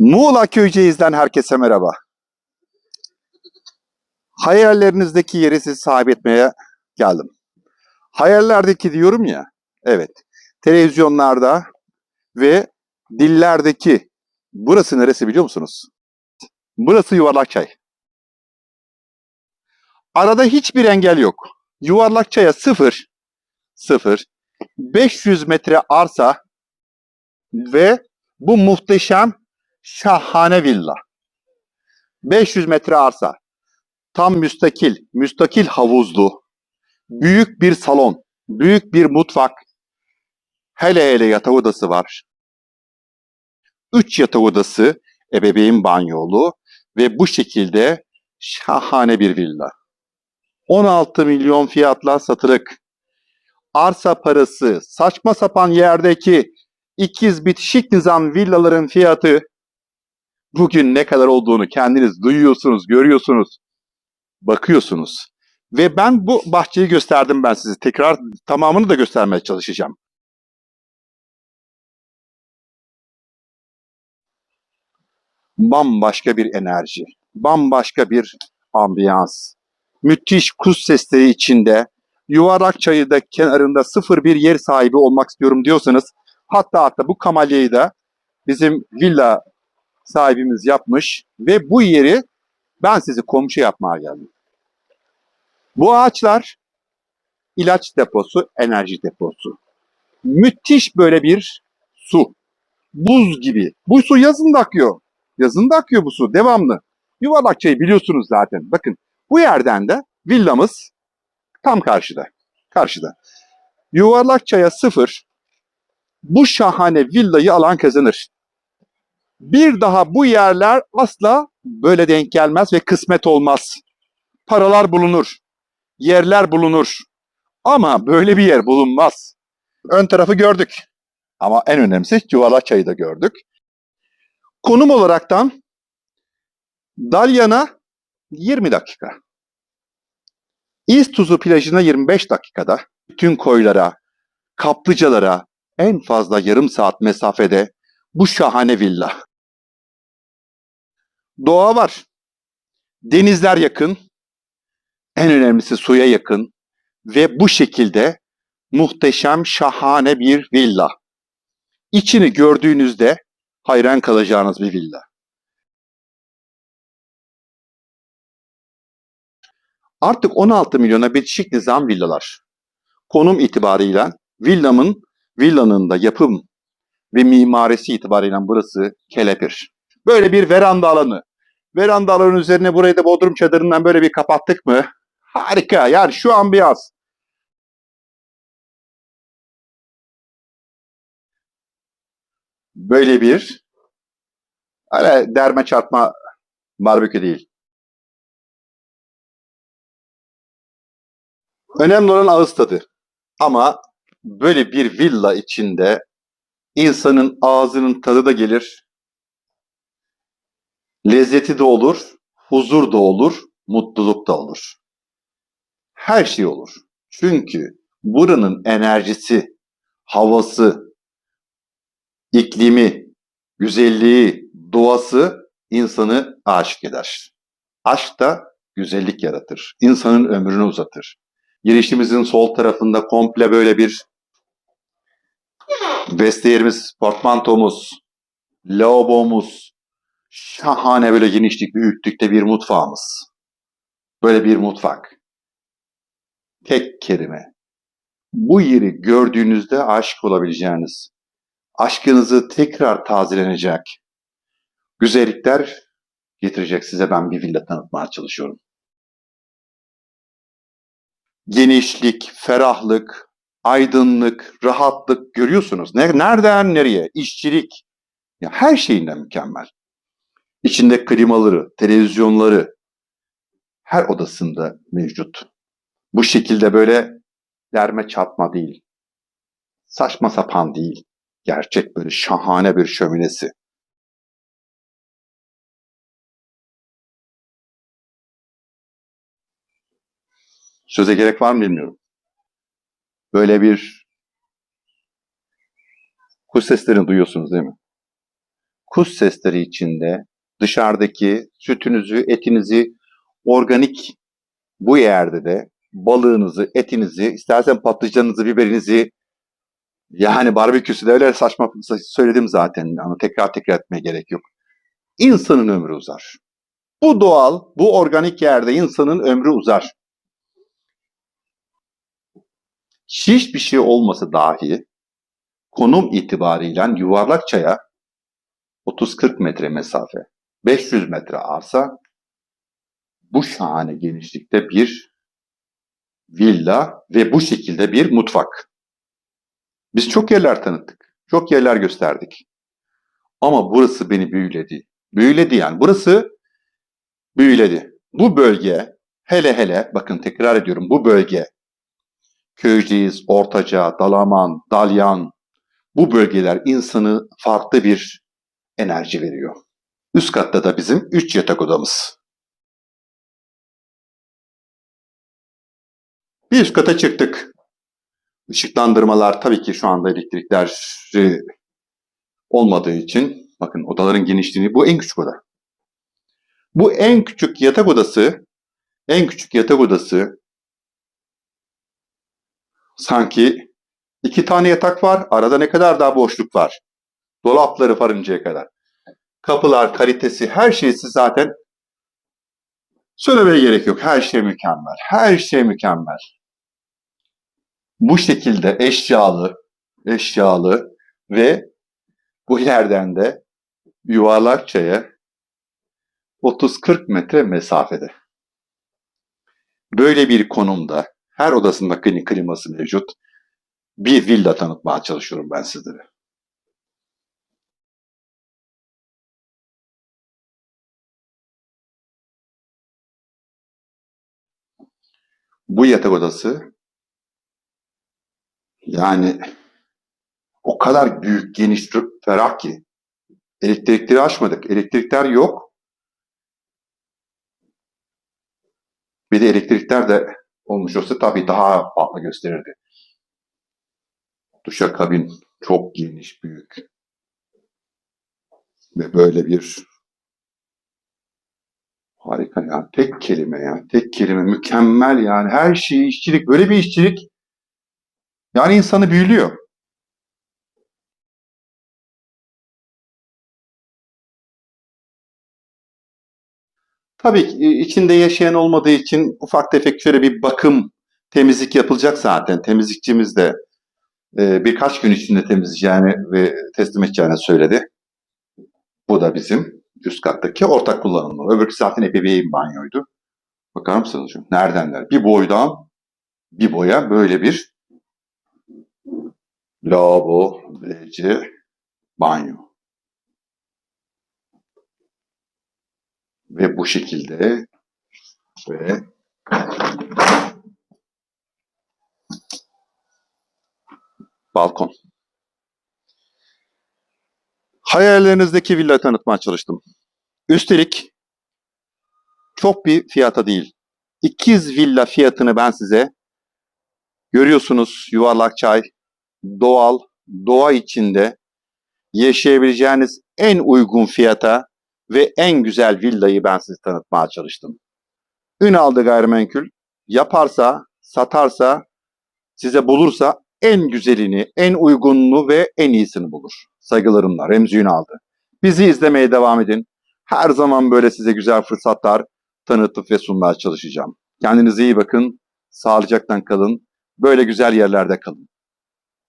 Muğla Köyceğiz'den herkese merhaba. Hayallerinizdeki yeri size sahip etmeye geldim. Hayallerdeki diyorum ya, evet. Televizyonlarda ve dillerdeki, burası neresi biliyor musunuz? Burası Yuvarlakçay. Arada hiçbir engel yok. Yuvarlakçay'a sıfır, sıfır, 500 metre arsa ve bu muhteşem şahane villa. 500 metre arsa. Tam müstakil, müstakil havuzlu. Büyük bir salon, büyük bir mutfak. Hele hele yatak odası var. 3 yatak odası, ebeveyn banyolu ve bu şekilde şahane bir villa. 16 milyon fiyatla satılık. Arsa parası, saçma sapan yerdeki ikiz bitişik nizam villaların fiyatı bugün ne kadar olduğunu kendiniz duyuyorsunuz, görüyorsunuz, bakıyorsunuz. Ve ben bu bahçeyi gösterdim ben size. Tekrar tamamını da göstermeye çalışacağım. Bambaşka bir enerji, bambaşka bir ambiyans. Müthiş kuş sesleri içinde, yuvarlak çayı da kenarında sıfır bir yer sahibi olmak istiyorum diyorsanız, hatta hatta bu kamalyayı da bizim villa sahibimiz yapmış ve bu yeri ben sizi komşu yapmaya geldim. Bu ağaçlar ilaç deposu, enerji deposu. Müthiş böyle bir su. Buz gibi. Bu su yazın da akıyor. Yazın da akıyor bu su devamlı. Yuvarlakçayı biliyorsunuz zaten. Bakın bu yerden de villamız tam karşıda. Karşıda. Yuvarlakçaya sıfır. Bu şahane villayı alan kazanır. Bir daha bu yerler asla böyle denk gelmez ve kısmet olmaz. Paralar bulunur, yerler bulunur. Ama böyle bir yer bulunmaz. Ön tarafı gördük. Ama en önemlisi Yuvarlakçay'ı da gördük. Konum olaraktan Dalyan'a 20 dakika. İztuzu plajına 25 dakikada. Bütün koylara, kaplıcalara en fazla yarım saat mesafede bu şahane villa. Doğa var. Denizler yakın. En önemlisi suya yakın. Ve bu şekilde muhteşem, şahane bir villa. İçini gördüğünüzde hayran kalacağınız bir villa. Artık 16 milyona bitişik nizam villalar. Konum itibarıyla villamın, villanın da yapım ve mimarisi itibarıyla burası kelepir. Böyle bir veranda alanı. Veranda alanının üzerine burayı da bodrum çadırından böyle bir kapattık mı? Harika. Yani şu ambiyans. Böyle bir öyle derme çarpma barbekü değil. Önemli olan ağız tadı. Ama böyle bir villa içinde insanın ağzının tadı da gelir, lezzeti de olur, huzur da olur, mutluluk da olur. Her şey olur. Çünkü buranın enerjisi, havası, iklimi, güzelliği, doğası insanı aşık eder. Aşk da güzellik yaratır. İnsanın ömrünü uzatır. Girişimizin sol tarafında komple böyle bir vestiyerimiz, portmantomuz, lavabomuz, şahane böyle genişlik, büyüklükte bir mutfağımız. Böyle bir mutfak. Tek kelime. Bu yeri gördüğünüzde aşık olabileceğiniz, aşkınızı tekrar tazelenecek güzellikler getirecek size ben bir villa tanıtmaya çalışıyorum. Genişlik, ferahlık, aydınlık, rahatlık görüyorsunuz. Ne- Nereden nereye? İşçilik. Ya her şeyinden mükemmel. İçinde klimaları, televizyonları her odasında mevcut. Bu şekilde böyle derme çatma değil. Saçma sapan değil. Gerçek böyle şahane bir şöminesi. Söze gerek var mı bilmiyorum. Böyle bir kuş seslerini duyuyorsunuz değil mi? kuş sesleri içinde dışarıdaki sütünüzü, etinizi organik bu yerde de balığınızı, etinizi, istersen patlıcanınızı, biberinizi yani barbeküsü de öyle saçma söyledim zaten. Ama tekrar tekrar etmeye gerek yok. İnsanın ömrü uzar. Bu doğal, bu organik yerde insanın ömrü uzar. Hiçbir şey olmasa dahi konum itibariyle Yuvarlakça'ya 30-40 metre mesafe, 500 metre arsa bu şahane genişlikte bir villa ve bu şekilde bir mutfak. Biz çok yerler tanıttık, çok yerler gösterdik. Ama burası beni büyüledi. Büyüledi yani. Burası büyüledi. Bu bölge hele hele bakın tekrar ediyorum bu bölge Köyceğiz, Ortaca, Dalaman, Dalyan bu bölgeler insanı farklı bir enerji veriyor. Üst katta da bizim 3 yatak odamız. Bir üst kata çıktık. Işıklandırmalar tabii ki şu anda elektrikler olmadığı için bakın odaların genişliğini bu en küçük oda. Bu en küçük yatak odası en küçük yatak odası sanki iki tane yatak var. Arada ne kadar daha boşluk var. Dolapları varıncaya kadar. Kapılar, kalitesi, her şeysi zaten söylemeye gerek yok. Her şey mükemmel. Her şey mükemmel. Bu şekilde eşyalı, eşyalı ve bu yerden de Yuvarlakça'ya 30-40 metre mesafede. Böyle bir konumda her odasında kli- kliması mevcut bir villa tanıtmaya çalışıyorum ben sizlere. Bu yatak odası yani o kadar büyük, geniş, ferah ki elektrikleri açmadık. Elektrikler yok. Bir de elektrikler de olmuş olsa tabii daha farklı gösterirdi. Duşakabin çok geniş, büyük. Ve böyle bir harika ya. Tek kelime ya. Tek kelime. Mükemmel yani. Her şey işçilik. Böyle bir işçilik yani insanı büyülüyor. Tabii ki e, içinde yaşayan olmadığı için ufak tefek şöyle bir bakım, temizlik yapılacak zaten. Temizlikçimiz de e, birkaç gün içinde temizleyeceğini ve teslim edeceğini söyledi. Bu da bizim üst kattaki ortak kullanımı. Öbürkü zaten ebeveyn banyoydu. Bakar mısınız? şu? Neredenler? Bir boydan bir boya böyle bir lavabo, WC, banyo. Ve bu şekilde ve balkon. Hayallerinizdeki villa tanıtmaya çalıştım. Üstelik çok bir fiyata değil. İkiz villa fiyatını ben size görüyorsunuz yuvarlak çay, doğal, doğa içinde yaşayabileceğiniz en uygun fiyata ve en güzel villayı ben size tanıtmaya çalıştım. Ünal'da gayrimenkul yaparsa, satarsa, size bulursa en güzelini, en uygununu ve en iyisini bulur. Saygılarımla Remzi Ünal'dı. Bizi izlemeye devam edin. Her zaman böyle size güzel fırsatlar tanıtıp ve sunmaya çalışacağım. Kendinize iyi bakın, sağlıcakla kalın, böyle güzel yerlerde kalın.